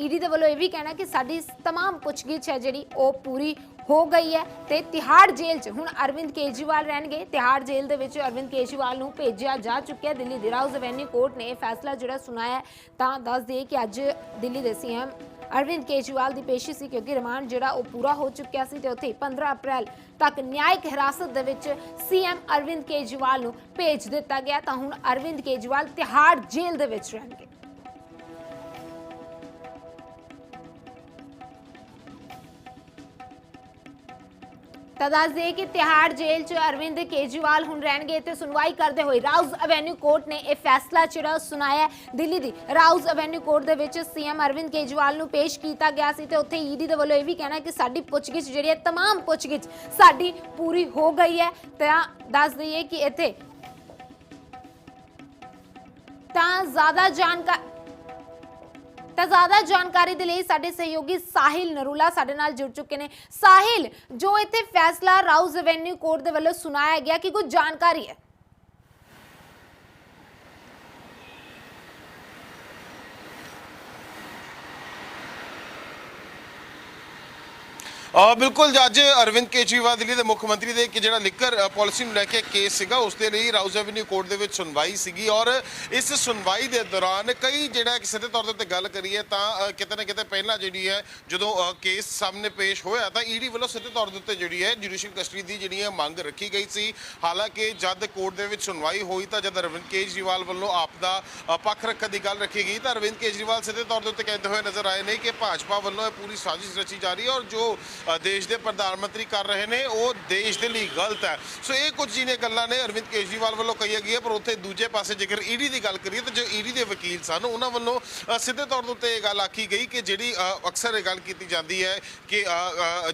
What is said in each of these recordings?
ED ਦੇ ਵੱਲੋਂ ਇਹ ਵੀ ਕਹਿਣਾ ਕਿ ਸਾਡੀ तमाम ਪੁੱਛਗਿੱਛ ਹੈ ਜਿਹੜੀ ਉਹ ਪੂਰੀ ਹੋ ਗਈ ਹੈ ਤੇ ਤਿਹਾੜ ਜੇਲ੍ਹ 'ਚ ਹੁਣ ਅਰਵਿੰਦ ਕੇਜਰੀਵਾਲ ਰਹਿਣਗੇ ਤਿਹਾੜ ਜੇਲ੍ਹ ਦੇ ਵਿੱਚ ਅਰਵਿੰਦ ਕੇਜਰੀਵਾਲ ਨੂੰ ਭੇਜਿਆ ਜਾ ਚੁੱਕਿਆ ਦਿੱਲੀ ਦੀ ਰਾਉਜ਼ ਐਵੇਨਿਊ ਕੋਰਟ ਨੇ ਇਹ ਫੈਸਲਾ ਜਿਹੜਾ ਸੁਣਾਇਆ ਹੈ। ਤਾਂ ਦੱਸ ਦਈਏ ਕਿ ਅੱਜ ਦਿੱਲੀ ਦੇ ਸੀਐਮ ਅਰਵਿੰਦ ਕੇਜਰੀਵਾਲ ਦੀ ਪੇਸ਼ੀ ਸੀ ਕਿਉਂਕਿ ਰਿਮਾਂਡ ਜਿਹੜਾ ਉਹ ਪੂਰਾ ਹੋ ਚੁੱਕਿਆ ਸੀ ਤੇ ਉੱਥੇ 15 ਅਪ੍ਰੈਲ ਤੱਕ ਨਿਆਇਕ ਹਿਰਾਸਤ ਦੇ ਵਿੱਚ ਸੀਐਮ ਅਰਵਿੰਦ ਕੇਜਰੀਵਾਲ ਨੂੰ ਭੇਜ ਦਿੱਤਾ ਗਿਆ ਤਾਂ ਹੁਣ ਅਰਵਿੰਦ ਕੇਜਰੀਵਾਲ ਤਿਹਾੜ ਜੇਲ੍ਹ ਦੇ ਵਿੱਚ ਰਹਿਣਗੇ ਤਾਂ ਦੱਸ ਦਈਏ ਕਿ ਤਿਹਾੜ ਜੇਲ੍ਹ 'ਚ ਅਰਵਿੰਦ ਕੇਜਰੀਵਾਲ ਹੁਣ ਰਹਿਣਗੇ ਤੇ ਸੁਣਵਾਈ ਕਰਦੇ ਹੋਏ ਰਾਉਜ਼ ਐਵੇਨਿਊ ਕੋਰਟ ਨੇ ਇਹ ਫੈਸਲਾ ਜਿਹੜਾ ਸੁਣਾਇਆ ਹੈ। ਦਿੱਲੀ ਦੀ ਰਾਉਜ਼ ਐਵੇਨਿਊ ਕੋਰਟ ਦੇ ਵਿੱਚ ਸੀਐਮ ਅਰਵਿੰਦ ਕੇਜਰੀਵਾਲ ਨੂੰ ਪੇਸ਼ ਕੀਤਾ ਗਿਆ ਸੀ ਤੇ ਉੱਥੇ ਈਡੀ ਦੇ ਵੱਲੋਂ ਇਹ ਵੀ ਕਹਿਣਾ ਕਿ ਸਾਡੀ ਪੁੱਛਗਿੱਛ ਜਿਹੜੀ ਹੈ तमाम ਪੁੱਛਗਿੱਛ ਸਾਡੀ ਪੂਰੀ ਹੋ ਗਈ ਹੈ ਤਾਂ ਦੱਸ ਦਈਏ ਕਿ ਇੱਥੇ ਤਾਂ ਜ਼ਿਆਦਾ ਜਾਣਕਾਰੀ ਤਾਂ ਜ਼ਿਆਦਾ ਜਾਣਕਾਰੀ ਦੇ ਲਈ ਸਾਡੇ ਸਹਿਯੋਗੀ ਸਾਹਿਲ ਨਰੂਲਾ ਸਾਡੇ ਨਾਲ ਜੁੜ ਚੁੱਕੇ ਨੇ। ਸਾਹਿਲ, ਜੋ ਇੱਥੇ ਫੈਸਲਾ ਰਾਉਜ਼ ਐਵੇਨਿਊ ਕੋਰਟ ਦੇ ਵੱਲੋਂ ਸੁਣਾਇਆ ਗਿਆ, ਕਿ ਕੁਝ ਜਾਣਕਾਰੀ ਹੈ? ਆ ਬਿਲਕੁਲ ਅੱਜ ਅਰਵਿੰਦ ਕੇਜਰੀਵਾਲ ਦਿੱਲੀ ਦੇ ਮੁੱਖ ਮੰਤਰੀ ਦੇ ਕਿ ਜਿਹੜਾ ਲਿਕਰ ਪਾਲਿਸੀ ਨੂੰ ਲੈ ਕੇ ਕੇਸ ਸੀਗਾ, ਉਸ ਦੇ ਲਈ ਰਾਉਜ਼ ਐਵਨਿਊ ਕੋਰਟ ਦੇ ਵਿੱਚ ਸੁਣਵਾਈ ਸੀਗੀ ਔਰ ਇਸ ਸੁਣਵਾਈ ਦੇ ਦੌਰਾਨ ਕਈ ਜਿਹੜਾ ਕਿ ਸਿੱਧੇ ਤੌਰ ਦੇ ਉੱਤੇ ਗੱਲ ਕਰੀਏ ਤਾਂ ਕਿਤੇ ਨਾ ਕਿਤੇ ਪਹਿਲਾਂ ਜਿਹੜੀ ਹੈ, ਜਦੋਂ ਕੇਸ ਸਾਹਮਣੇ ਪੇਸ਼ ਹੋਇਆ ਤਾਂ ਈਡੀ ਵੱਲੋਂ ਸਿੱਧੇ ਤੌਰ ਦੇ ਉੱਤੇ ਜਿਹੜੀ ਹੈ, ਜੁਡੀਸ਼ੀਅਲ ਕਸਟਡੀ ਦੀ ਜਿਹੜੀ ਹੈ ਮੰਗ ਰੱਖੀ ਗਈ ਸੀ। ਹਾਲਾਂਕਿ ਜਦ ਕੋਰਟ ਦੇ ਵਿੱਚ ਸੁਣਵਾਈ ਹੋਈ ਤਾਂ ਜਦ ਅਰਵਿੰਦ ਕੇਜਰੀਵਾਲ ਵੱਲੋਂ ਆਪ ਦਾ ਪੱਖ ਰੱਖਣ ਦੀ ਗੱਲ ਰੱਖੀ ਗਈ ਤਾਂ ਅਰਵਿੰਦ ਕੇਜਰੀਵਾਲ ਸਿੱਧੇ ਤੌਰ ਦੇ ਉੱਤੇ ਕਹਿੰਦੇ ਹੋਏ ਨਜ਼ਰ ਆਏ ਨੇ ਕਿ ਭਾਜਪਾ ਵੱਲੋਂ ਇਹ ਪੂਰੀ ਸਾਜ਼ਿਸ਼ ਰਚੀ ਜਾ ਰਹੀ ਹੈ ਔਰ ਜੋ ਦੇਸ਼ ਦੇ ਪ੍ਰਧਾਨ ਮੰਤਰੀ ਕਰ ਰਹੇ ਨੇ, ਉਹ ਦੇਸ਼ ਦੇ ਲਈ ਗਲਤ ਹੈ। ਸੋ ਇਹ ਕੁਝ ਜਿਹੜੀਆਂ ਗੱਲਾਂ ਨੇ ਅਰਵਿੰਦ ਕੇਜਰੀਵਾਲ ਵੱਲੋਂ ਕਹੀਆਂ ਗਈਆਂ ਪਰ ਉੱਥੇ ਦੂਜੇ ਪਾਸੇ ਜੇਕਰ ਈਡੀ ਦੀ ਗੱਲ ਕਰੀਏ, ਤਾਂ ਜੋ ਈਡੀ ਦੇ ਵਕੀਲ ਸਨ, ਉਹਨਾਂ ਵੱਲੋਂ ਸਿੱਧੇ ਤੌਰ ਦੇ ਉੱਤੇ ਇਹ ਗੱਲ ਆਖੀ ਗਈ ਕਿ ਜਿਹੜੀ ਅਕਸਰ ਇਹ ਗੱਲ ਕੀਤੀ ਜਾਂਦੀ ਹੈ ਕਿ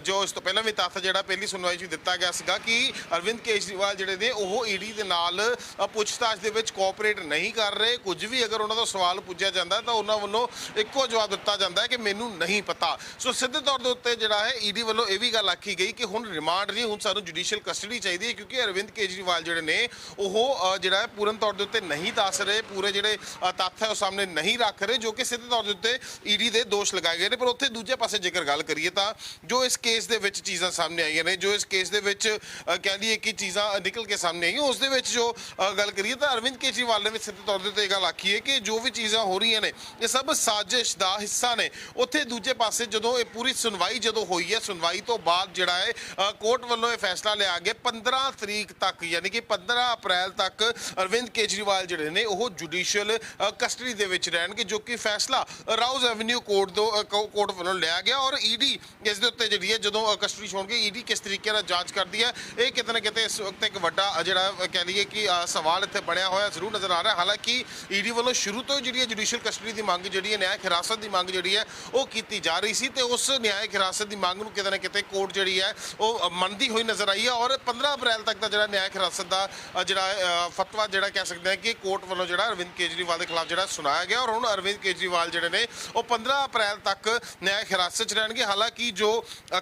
ਜੋ ਇਸ ਤੋਂ ਪਹਿਲਾਂ ਵੀ ਤੱਥ ਜਿਹੜਾ ਪਹਿਲੀ ਸੁਣਵਾਈ 'ਚ ਦਿੱਤਾ ਗਿਆ ਸੀਗਾ ਕਿ ਅਰਵਿੰਦ ਕੇਜਰੀਵਾਲ ਜਿਹੜੇ ਨੇ, ਉਹ ਈਡੀ ਦੇ ਨਾਲ ਪੁੱਛਤਾਛ ਦੇ ਵਿੱਚ ਕੋਆਪਰੇਟ ਨਹੀਂ ਕਰ ਰਹੇ। ਕੁਝ ਵੀ ਅਗਰ ਉਹਨਾਂ ਦਾ ਸਵਾਲ ਪੁੱਛਿਆ ਜਾਂਦਾ, ਤਾਂ ਉਹਨਾਂ ਵੱਲੋਂ ਇੱਕੋ ਜਵਾਬ ਦਿੱਤਾ ਜਾਂਦਾ ਹੈ ਕਿ ਮੈਨੂੰ ਨਹੀਂ ਪਤਾ। ਸੋ ਸਿੱਧੇ ਤੌਰ ਦੇ ਉੱਤੇ ਜਿਹੜਾ ਹੈ, ਈਡੀ ਵੱਲੋਂ ਇਹ ਵੀ ਗੱਲ ਆਖੀ ਗਈ ਕਿ ਹੁਣ ਰਿਮਾਂਡ ਨਹੀਂ ਹੁਣ ਸਾਨੂੰ ਜੁਡੀਸ਼ੀਅਲ ਕਸਟਡੀ ਚਾਹੀਦੀ ਹੈ ਕਿਉਂਕਿ ਅਰਵਿੰਦ ਕੇਜਰੀਵਾਲ ਜਿਹੜੇ ਨੇ ਉਹ ਜਿਹੜਾ ਹੈ ਪੂਰਨ ਤੌਰ ਦੇ ਉੱਤੇ ਨਹੀਂ ਦੱਸ ਰਹੇ ਪੂਰੇ ਜਿਹੜੇ ਤੱਥ ਹੈ ਉਹ ਸਾਹਮਣੇ ਨਹੀਂ ਰੱਖ ਰਹੇ ਜੋ ਕਿ ਸਿੱਧੇ ਤੌਰ ਦੇ ਉੱਤੇ ਈਡੀ ਦੇ ਦੋਸ਼ ਲਗਾਏ ਗਏ ਨੇ। ਪਰ ਉੱਥੇ ਦੂਜੇ ਪਾਸੇ ਜੇਕਰ ਗੱਲ ਕਰੀਏ ਤਾਂ ਜੋ ਇਸ ਕੇਸ ਦੇ ਵਿੱਚ ਚੀਜ਼ਾਂ ਸਾਹਮਣੇ ਆਈਆਂ ਨੇ ਜੋ ਇਸ ਕੇਸ ਦੇ ਵਿੱਚ ਅ, ਕਹਿ ਲਈਏ ਕਿ ਚੀਜ਼ਾਂ ਨਿਕਲ ਕੇ ਸਾਹਮਣੇ ਆਈਆਂ ਉਸ ਦੇ ਵਿੱਚ ਜੋ ਗੱਲ ਕਰੀਏ ਤਾਂ ਅਰਵਿੰਦ ਕੇਜਰੀਵਾਲ ਨੇ ਵੀ ਸਿੱਧੇ ਤੌਰ ਦੇ ਉੱਤੇ ਇਹ ਗੱਲ ਆਖੀ ਹੈ ਕਿ ਜੋ ਵੀ ਚੀਜ਼ਾਂ ਹੋ ਰਹੀਆਂ ਨੇ ਇਹ ਸਭ ਸਾਜ਼ਿਸ਼ ਦਾ ਹਿੱਸਾ ਨੇ। ਉੱਥੇ ਦੂਜੇ ਪਾਸੇ ਜਦੋਂ ਇਹ ਪੂਰੀ ਸੁਣਵਾਈ ਜਦੋਂ ਹੋਈ ਹੈ ਸੁਣਵਾਈ ਤੋਂ ਬਾਅਦ ਜਿਹੜਾ ਹੈ ਕੋਰਟ ਵੱਲੋਂ ਇਹ ਫੈਸਲਾ ਲਿਆ ਗਿਆ। 15 ਤਰੀਕ ਤੱਕ, ਯਾਨੀ ਕਿ 15 ਅਪ੍ਰੈਲ ਤੱਕ ਅਰਵਿੰਦ ਕੇਜਰੀਵਾਲ ਜਿਹੜੇ ਨੇ, ਉਹ ਜੁਡੀਸ਼ੀਅਲ ਕਸਟਡੀ ਦੇ ਵਿੱਚ ਰਹਿਣਗੇ, ਜੋ ਕਿ ਫੈਸਲਾ ਰਾਉਜ਼ ਐਵਨਿਊ ਕੋਰਟ ਤੋਂ ਕੋਰਟ ਵੱਲੋਂ ਲਿਆ ਗਿਆ ਔਰ ਈਡੀ ਇਸ ਦੇ ਉੱਤੇ ਜਿਹੜੀ ਹੈ, ਜਦੋਂ ਕਸਟਡੀ ਛੋੜਨਗੇ ਈਡੀ ਕਿਸ ਤਰੀਕੇ ਨਾਲ ਜਾਂਚ ਕਰਦੀ ਹੈ, ਇਹ ਕਿਤੇ ਨਾ ਕਿਤੇ ਇਸ ਵਕਤ ਇੱਕ ਵੱਡਾ ਜਿਹੜਾ ਕਹਿ ਲਈਏ ਕਿ ਸਵਾਲ ਇੱਥੇ ਬਣਿਆ ਹੋਇਆ ਜ਼ਰੂਰ ਨਜ਼ਰ ਆ ਰਿਹਾ। ਹਾਲਾਂਕਿ ਈਡੀ ਵੱਲੋਂ ਸ਼ੁਰੂ ਤੋਂ ਹੀ ਜਿਹੜੀ ਹੈ, ਜੁਡੀਸ਼ੀਅਲ ਕਸਟਡੀ ਦੀ ਮੰਗ ਜਿਹੜੀ ਹੈ, ਨਿਆਇਕ ਹਿਰਾਸਤ ਦੀ ਮੰਗ ਜਿਹੜੀ ਹੈ, ਉਹ ਕੀਤੀ ਜਾ ਰਹੀ ਸੀ ਤੇ ਉਸ ਨਿਆਇਕ ਹਿਰਾਸਤ ਦੀ ਮੰਗ ਨੂੰ ਕਿਤੇ ਨਾ ਕਿਤੇ ਕੋਰਟ ਜਿਹੜੀ ਹੈ ਉਹ ਮੰਨਦੀ ਹੋਈ ਨਜ਼ਰ ਆਈ ਹੈ ਔਰ 15 ਅਪ੍ਰੈਲ ਤੱਕ ਦਾ ਜਿਹੜਾ ਨਿਆਇਕ ਹਿਰਾਸਤ ਦਾ ਜਿਹੜਾ ਅ, ਫਤਵਾ ਜਿਹੜਾ ਕਹਿ ਸਕਦੇ ਹਾਂ ਕਿ ਕੋਰਟ ਵੱਲੋਂ ਜਿਹੜਾ ਅਰਵਿੰਦ ਕੇਜਰੀਵਾਲ ਦੇ ਖਿਲਾਫ ਜਿਹੜਾ ਸੁਣਾਇਆ ਗਿਆ ਔਰ ਹੁਣ ਅਰਵਿੰਦ ਕੇਜਰੀਵਾਲ ਜਿਹੜੇ ਨੇ ਉਹ 15 ਅਪ੍ਰੈਲ ਤੱਕ ਨਿਆਇਕ ਹਿਰਾਸਤ 'ਚ ਰਹਿਣਗੇ। ਹਾਲਾਂਕਿ ਜੋ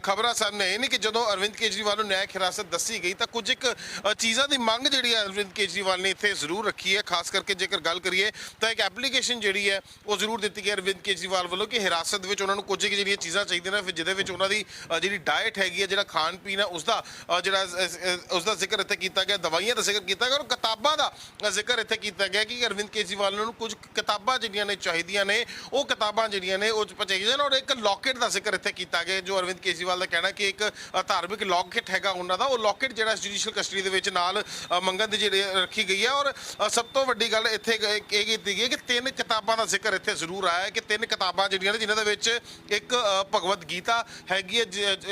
ਖਬਰਾਂ ਸਾਹਮਣੇ ਆਈ ਨੇ ਕਿ ਜਦੋਂ ਅਰਵਿੰਦ ਕੇਜਰੀਵਾਲ ਨੂੰ ਨਿਆਇਕ ਹਿਰਾਸਤ ਦੱਸੀ ਗਈ ਤਾਂ ਕੁਝ ਇੱਕ ਚੀਜ਼ਾਂ ਦੀ ਮੰਗ ਜਿਹੜੀ ਹੈ ਅਰਵਿੰਦ ਕੇਜਰੀਵਾਲ ਨੇ ਇੱਥੇ ਜ਼ਰੂਰ ਰੱਖੀ ਹੈ। ਖਾਸ ਕਰਕੇ ਜੇਕਰ ਗੱਲ ਕਰੀਏ ਤਾਂ ਇੱਕ ਐਪਲੀਕੇਸ਼ਨ ਜਿਹੜੀ ਹੈ ਉਹ ਜ਼ਰੂਰ ਦਿੱਤੀ ਗਈ ਅਰਵਿੰਦ ਕੇਜਰੀਵਾਲ ਵੱਲੋਂ ਕਿ ਹਿਰਾਸਤ ਵਿੱਚ ਉਹਨਾਂ ਨੂੰ ਕੁਝ ਇੱਕ ਜਿਹੜੀਆਂ ਚੀਜ਼ਾਂ ਚਾਹੀਦੀਆਂ ਨੇ ਫਿਰ ਜਿਹਦੇ ਵਿੱਚ ਉਹਨਾਂ ਦੀ ਜਿਹੜੀ ਡਾਈਟ ਹੈਗੀ ਹੈ ਜਿਹੜਾ ਖਾਣ ਪੀਣ ਹੈ ਉਸ ਦਾ ਜਿਹੜਾ ਇਸ- ਉਸ ਦਾ ਜ਼ਿਕਰ ਇੱਥੇ ਕੀਤਾ ਗਿਆ ਦਵਾਈਆਂ ਦਾ ਜ਼ਿਕਰ ਕੀਤਾ ਗਿਆ ਔਰ ਕਿਤਾਬਾਂ ਦਾ ਜ਼ਿਕਰ ਇੱਥੇ ਕੀਤਾ ਗਿਆ ਕਿ ਅਰਵਿੰਦ ਕੇਜਰੀਵਾਲ ਨੂੰ ਕੁਝ ਕਿਤਾਬਾਂ ਜਿਹੜੀਆਂ ਨੇ ਚਾਹੀਦੀਆਂ ਨੇ ਉਹ ਕਿਤਾਬਾਂ ਜਿਹੜੀਆਂ ਨੇ ਉਹ ਚਾਹੀਦੀਆਂ ਨੇ ਔਰ ਇੱਕ ਲੋਕੇਟ ਦਾ ਜ਼ਿਕਰ ਇੱਥੇ ਕੀਤਾ ਗਿਆ ਜੋ ਅਰਵਿੰਦ ਕੇਜਰੀਵਾਲ ਦਾ ਕਹਿਣਾ ਕਿ ਇੱਕ ਧਾਰਮਿਕ ਲੋਕੇਟ ਹੈਗਾ ਉਹਨਾਂ ਦਾ ਉਹ ਲੋਕੇਟ ਜਿਹੜਾ ਜੁਡੀਸ਼ੀਅਲ ਕਸਟਡੀ ਦੇ ਵਿੱਚ ਨਾਲ ਮੰਗਣ ਦੀ ਜਿਹੜੀ ਰੱਖੀ ਗਈ ਹੈ ਔਰ ਸਭ ਤੋਂ ਵੱਡੀ ਗੱਲ ਇੱਥੇ ਇਹ ਕੀਤੀ ਗਈ ਹੈ ਕਿ ਤਿੰਨ ਕਿਤਾਬਾਂ ਦਾ ਜ਼ਿਕਰ ਇੱਥੇ ਜ਼ਰੂਰ ਆਇਆ ਹੈ ਕਿ ਤਿੰਨ ਕਿਤਾਬਾਂ ਜਿਹੜੀਆਂ ਨੇ ਜਿਨ੍ਹਾਂ ਦੇ ਵਿੱਚ ਇੱਕ ਅ, ਭਗਵਦ ਗੀਤਾ ਹੈਗੀ ਹੈ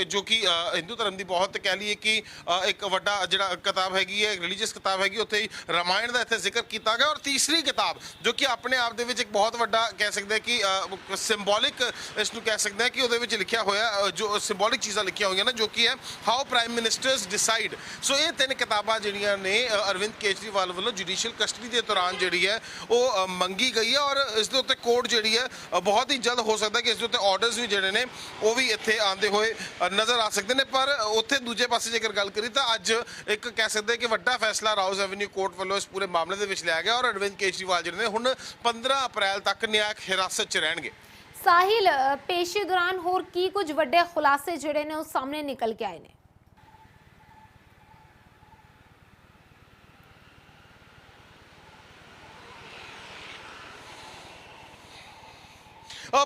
ਜੋ ਕਿ ਹਿੰਦੂ ਧਰਮ ਦੀ ਬਹੁਤ ਕਹਿ ਲਈਏ ਕਿ ਇੱਕ ਵੱਡਾ ਜਿਹੜਾ ਕਿਤਾਬ ਹੈਗੀ ਹੈ ਰਿਲੀਜੀਅਸ ਕਿਤਾਬ ਹੈਗੀ, ਉੱਥੇ ਹੀ ਰਾਮਾਇਣ ਦਾ ਇੱਥੇ ਜ਼ਿਕਰ ਕੀਤਾ ਗਿਆ ਔਰ ਤੀਸਰੀ ਕਿਤਾਬ, ਜੋ ਕਿ ਆਪਣੇ ਆਪ ਦੇ ਵਿੱਚ ਇੱਕ ਬਹੁਤ ਵੱਡਾ ਕਹਿ ਸਕਦੇ ਹਾਂ ਕਿ ਸਿੰਬੋਲਿਕ ਇਸ ਨੂੰ ਕਹਿ ਸਕਦੇ ਹਾਂ ਕਿ ਉਹਦੇ ਵਿੱਚ ਲਿਖਿਆ ਹੋਇਆ ਜੋ ਸਿੰਬੋਲਿਕ ਚੀਜ਼ਾਂ ਲਿਖੀਆਂ ਹੋਈਆਂ ਨੇ, ਜੋ ਕਿ ਹੈ how prime ministers decide so ਇਹ ਤਿੰਨ ਕਿਤਾਬਾਂ ਜਿਹੜੀਆਂ ਨੇ ਅਰਵਿੰਦ ਕੇਜਰੀਵਾਲ ਵੱਲੋਂ ਜੁਡੀਸ਼ੀਅਲ ਕਸਟਡੀ ਦੇ ਦੌਰਾਨ ਜਿਹੜੀ ਹੈ, ਉਹ ਮੰਗੀ ਗਈ ਹੈ ਔਰ ਇਸ ਦੇ ਉੱਤੇ ਕੋਰਟ ਜਿਹੜੀ ਹੈ ਬਹੁਤ ਹੀ ਜਲਦ ਹੋ ਸਕਦਾ ਕਿ ਇਸ ਦੇ ਉੱਤੇ ਆਰਡਰਸ ਵੀ ਜਿਹੜੇ ਨੇ, ਉਹ ਵੀ ਇੱਥੇ ਆਉਂਦੇ ਹੋਏ ਨਜ਼ਰ ਆ ਸਕਦੇ ਨੇ ਪਰ ਉੱਥੇ ਦੂਜੇ ਪਾਸੇ ਜੇਕਰ ਗੱਲ ਕਰੀ ਤਾਂ ਅੱਜ ਇੱਕ ਕਹਿ ਸਕਦੇ ਕਿ ਵੱਡਾ ਫੈਸਲਾ ਰਾਉਜ਼ ਐਵਨਿਊ ਕੋਰਟ ਵੱਲੋਂ ਇਸ ਪੂਰੇ ਮਾਮਲੇ ਦੇ ਵਿੱਚ ਲਿਆ ਗਿਆ ਔਰ ਅਰਵਿੰਦ ਕੇਜਰੀਵਾਲ ਜਿਹੜੇ ਨੇ ਹੁਣ 15 ਅਪ੍ਰੈਲ ਤੱਕ ਨਿਆਇਕ ਹਿਰਾਸਤ 'ਚ ਰਹਿਣਗੇ। ਸਾਹਿਲ ਅ, ਪੇਸ਼ੀ ਦੌਰਾਨ ਹੋਰ ਕੀ ਕੁਝ ਵੱਡੇ ਖੁਲਾਸੇ ਜਿਹੜੇ ਨੇ ਉਹ ਸਾਹਮਣੇ ਨਿਕਲ ਕੇ ਆਏ ਨੇ?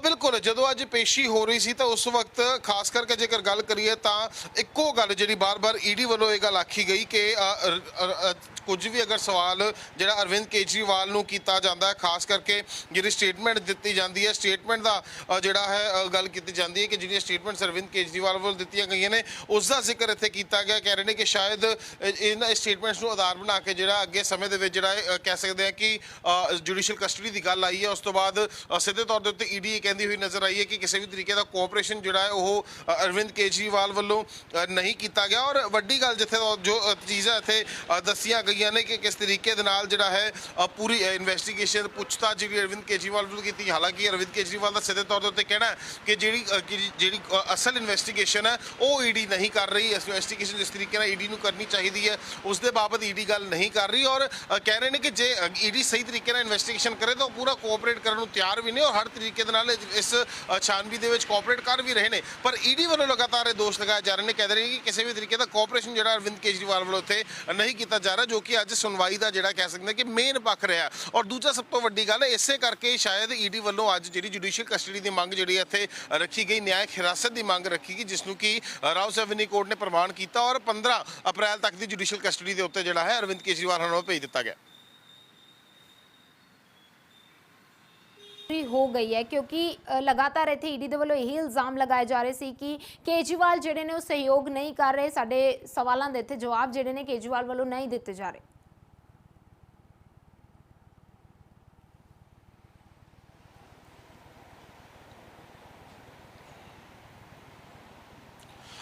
ਬਿਲਕੁਲ। ਜਦੋਂ ਅੱਜ ਪੇਸ਼ੀ ਹੋ ਰਹੀ ਸੀ ਤਾਂ ਉਸ ਵਕਤ, ਖਾਸ ਕਰਕੇ ਜੇਕਰ ਗੱਲ ਕਰੀਏ ਤਾਂ ਇੱਕੋ ਗੱਲ ਜਿਹੜੀ ਬਾਰ-ਬਾਰ ਈਡੀ ਵੱਲੋਂ ਇਹ ਗੱਲ ਆਖੀ ਗਈ ਕਿ ਕੁਝ ਵੀ ਅਗਰ ਸਵਾਲ ਜਿਹੜਾ ਅਰਵਿੰਦ ਕੇਜਰੀਵਾਲ ਨੂੰ ਕੀਤਾ ਜਾਂਦਾ ਹੈ, ਖਾਸ ਕਰਕੇ ਜਿਹੜੀ ਸਟੇਟਮੈਂਟ ਦਿੱਤੀ ਜਾਂਦੀ ਹੈ, ਸਟੇਟਮੈਂਟ ਦਾ ਜਿਹੜਾ ਹੈ ਗੱਲ ਕੀਤੀ ਜਾਂਦੀ ਹੈ ਕਿ ਜਿਹੜੀਆਂ ਸਟੇਟਮੈਂਟਸ ਅਰਵਿੰਦ ਕੇਜਰੀਵਾਲ ਵੱਲੋਂ ਦਿੱਤੀਆਂ ਗਈਆਂ ਨੇ, ਉਸ ਦਾ ਜ਼ਿਕਰ ਇੱਥੇ ਕੀਤਾ ਗਿਆ, ਕਹਿ ਰਹੇ ਨੇ ਕਿ ਸ਼ਾਇਦ ਇਹਨਾਂ ਸਟੇਟਮੈਂਟਸ ਨੂੰ ਆਧਾਰ ਬਣਾ ਕੇ ਜਿਹੜਾ ਅੱਗੇ ਸਮੇਂ ਦੇ ਵਿੱਚ ਜਿਹੜਾ ਕਹਿ ਸਕਦੇ ਆ ਕਿ ਜੁਡੀਸ਼ੀਅਲ ਕਸਟਡੀ ਦੀ ਗੱਲ ਆਈ ਹੈ, ਉਸ ਤੋਂ ਬਾਅਦ ਸਿੱਧੇ ਤੌਰ ਦੇ ਉੱਤੇ ਈਡੀ ਇਹ ਕਹਿੰਦੀ ਹੋਈ ਨਜ਼ਰ ਆਈ ਹੈ ਕਿ ਕਿਸੇ ਵੀ ਤਰੀਕੇ ਦਾ ਕੋਆਪਰੇਸ਼ਨ ਜਿਹੜਾ ਹੈ ਉਹ ਅਰਵਿੰਦ ਕੇਜਰੀਵਾਲ ਵੱਲੋਂ ਨਹੀਂ ਕੀਤਾ ਗਿਆ। ਔਰ ਵੱਡੀ ਗੱਲ ਜਿੱਥੇ ਜੋ ਚੀਜ਼ਾਂ ਇੱਥੇ ਦੱਸੀਆਂ ਗਈਆਂ ਨੇ ਕਿ ਕਿਸ ਤਰੀਕੇ ਦੇ ਨਾਲ ਜਿਹੜਾ ਹੈ ਪੂਰੀ ਇਨਵੈਸਟੀਗੇਸ਼ਨ ਪੁੱਛਤਾਛ ਜਿਹੜੀ ਅਰਵਿੰਦ ਕੇਜਰੀਵਾਲ ਵੱਲੋਂ ਕੀਤੀ। ਹਾਲਾਂਕਿ ਅਰਵਿੰਦ ਕੇਜਰੀਵਾਲ ਦਾ ਸਿੱਧੇ ਤੌਰ ਦੇ ਉੱਤੇ ਕਹਿਣਾ ਕਿ ਜਿਹੜੀ ਜਿਹੜੀ ਅਸਲ ਇਨਵੈਸਟੀਗੇਸ਼ਨ ਹੈ, ਉਹ ਈਡੀ ਨਹੀਂ ਕਰ ਰਹੀ। ਇਸ ਇਨਵੈਸਟੀਗੇਸ਼ਨ ਜਿਸ ਤਰੀਕੇ ਨਾਲ ਈਡੀ ਨੂੰ ਕਰਨੀ ਚਾਹੀਦੀ ਹੈ, ਉਸ ਦੇ ਬਾਬਤ ਈਡੀ ਗੱਲ ਨਹੀਂ ਕਰ ਰਹੀ। ਔਰ ਕਹਿ ਰਹੇ ਨੇ ਕਿ ਜੇ ਈਡੀ ਸਹੀ ਤਰੀਕੇ ਨਾਲ ਇਨਵੈਸਟੀਗੇਸ਼ਨ ਕਰੇ ਤਾਂ ਉਹ ਪੂਰਾ ਕੋਆਪਰੇਟ ਕਰਨ ਨੂੰ ਤਿਆਰ ਵੀ ਨੇ ਔਰ ਹਰ ਤਰੀਕੇ ਦੇ ਨਾਲ ਇਸ ਅ, ਦੇ ਵਿੱਚ ਕੋਆਪਰੇਟ ਕਰ ਵੀ ਰਹੇ ਨੇ ਪਰ ਈਡੀ ਵੱਲੋਂ ਲਗਾਤਾਰ ਇਹ ਦੋਸ਼ ਲਗਾਏ ਜਾ ਰਹੇ ਨੇ ਕਹਿ ਨੇ ਕਿ ਕਿਸੇ ਵੀ ਤਰੀਕੇ ਦਾ ਕੋਆਪਰੇਸ਼ਨ ਜਿਹੜਾ ਅਰਵਿੰਦ ਕੇਜਰੀਵਾਲ ਵੱਲੋਂ ਉੱਥੇ ਨਹੀਂ ਕੀਤਾ ਜਾ ਰਿਹਾ ਜੋ ਕਿ ਅੱਜ ਸੁਣਵਾਈ ਦਾ ਜਿਹੜਾ ਕਹਿ ਸਕਦੇ ਕਿ ਮੇਨ ਪੱਖ ਰਿਹਾ ਔਰ ਦੂਜਾ ਸਭ ਤੋਂ ਵੱਡੀ ਗੱਲ ਇਸੇ ਕਰਕੇ ਹੀ ਸ਼ਾਇਦ ਈਡੀ ਵੱਲੋਂ ਅੱਜ ਜਿਹੜੀ ਜੁਡੀਸ਼ੀਅਲ ਕਸਟਡੀ ਦੀ ਮੰਗ ਜਿਹੜੀ ਹੈ ਇੱਥੇ ਰੱਖੀ ਗਈ ਨਿਆਇਕ ਹਿਰਾਸਤ ਦੀ ਮੰਗ ਰੱਖੀ ਗਈ ਜਿਸ ਨੂੰ ਕਿ ਰਾਓ ਸੈਵਨੀ ਕੋਰਟ ਨੇ ਪ੍ਰਵਾਨ ਕੀਤਾ ਔਰ 15 ਅਪ੍ਰੈਲ ਤੱਕ ਦੀ ਜੁਡੀਸ਼ੀਅਲ ਕਸਟਡੀ ਦੇ ਉੱਤੇ ਜਿਹੜਾ ਹੈ ਅਰਵਿੰਦ ਕੇਜਰੀਵਾਲ ਨੂੰ ਭੇਜ ਦਿੱਤਾ ਗਿਆ। ਪੂਰੀ ਹੋ ਗਈ ਹੈ ਕਿਉਂਕਿ ਲਗਾਤਾਰ ਇੱਥੇ ਈਡੀ ਦੇ ਵੱਲੋਂ ਇਹੀ ਇਲਜ਼ਾਮ ਲਗਾਏ ਜਾ ਰਹੇ ਸੀ ਕਿ ਕੇਜਰੀਵਾਲ ਜਿਹੜੇ ਨੇ ਉਹ ਸਹਿਯੋਗ ਨਹੀਂ ਕਰ ਰਹੇ। ਸਾਡੇ ਸਵਾਲਾਂ ਦੇ ਇੱਥੇ ਜਵਾਬ ਜਿਹੜੇ ਨੇ ਕੇਜਰੀਵਾਲ ਵੱਲੋਂ ਨਹੀਂ ਦਿੱਤੇ ਜਾ ਰਹੇ।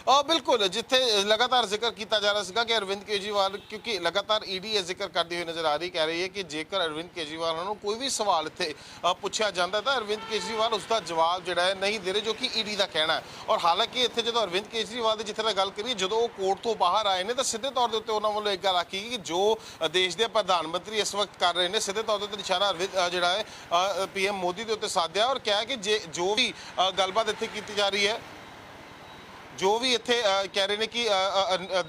ਆ ਬਿਲਕੁਲ, ਜਿੱਥੇ ਲਗਾਤਾਰ ਜ਼ਿਕਰ ਕੀਤਾ ਜਾ ਰਿਹਾ ਸੀਗਾ ਕਿ ਅਰਵਿੰਦ ਕੇਜਰੀਵਾਲ, ਕਿਉਂਕਿ ਲਗਾਤਾਰ ਈਡੀ ਇਹ ਜ਼ਿਕਰ ਕਰਦੀ ਹੋਈ ਨਜ਼ਰ ਆ ਰਹੀ, ਕਹਿ ਰਹੀ ਹੈ ਕਿ ਜੇਕਰ ਅਰਵਿੰਦ ਕੇਜਰੀਵਾਲ ਨੂੰ ਕੋਈ ਵੀ ਸਵਾਲ ਇੱਥੇ ਪੁੱਛਿਆ ਜਾਂਦਾ, ਤਾਂ ਅਰਵਿੰਦ ਕੇਜਰੀਵਾਲ ਉਸ ਦਾ ਜਵਾਬ ਜਿਹੜਾ ਹੈ ਨਹੀਂ ਦੇ ਰਹੇ, ਜੋ ਕਿ ਈਡੀ ਦਾ ਕਹਿਣਾ ਹੈ। ਔਰ ਹਾਲਾਂਕਿ ਇੱਥੇ ਜਦੋਂ ਅਰਵਿੰਦ ਕੇਜਰੀਵਾਲ ਦੀ ਜਿੱਥੇ ਤੱਕ ਗੱਲ ਕਰੀਏ, ਜਦੋਂ ਉਹ ਕੋਰਟ ਤੋਂ ਬਾਹਰ ਆਏ ਨੇ, ਤਾਂ ਸਿੱਧੇ ਤੌਰ ਦੇ ਉੱਤੇ ਉਹਨਾਂ ਵੱਲੋਂ ਇੱਕ ਗੱਲ ਆਖੀ ਗਈ ਕਿ ਜੋ ਦੇਸ਼ ਦੇ ਪ੍ਰਧਾਨ ਮੰਤਰੀ ਇਸ ਵਕਤ ਕਰ ਰਹੇ ਨੇ, ਸਿੱਧੇ ਤੌਰ ਦੇ ਉੱਤੇ ਨਿਸ਼ਾਨਾ ਅਰਵਿੰਦ ਜਿਹੜਾ ਹੈ ਪੀਐਮ ਮੋਦੀ ਦੇ ਉੱਤੇ ਸਾਧਿਆ ਔਰ ਕਿਹਾ ਕਿ ਜੇ, ਜੋ ਵੀ ਗੱਲਬਾਤ ਇੱਥੇ ਕੀਤੀ ਜਾ ਰਹੀ ਹੈ ਜੋ ਵੀ ਇੱਥੇ ਕਹਿ ਰਹੇ ਨੇ ਕਿ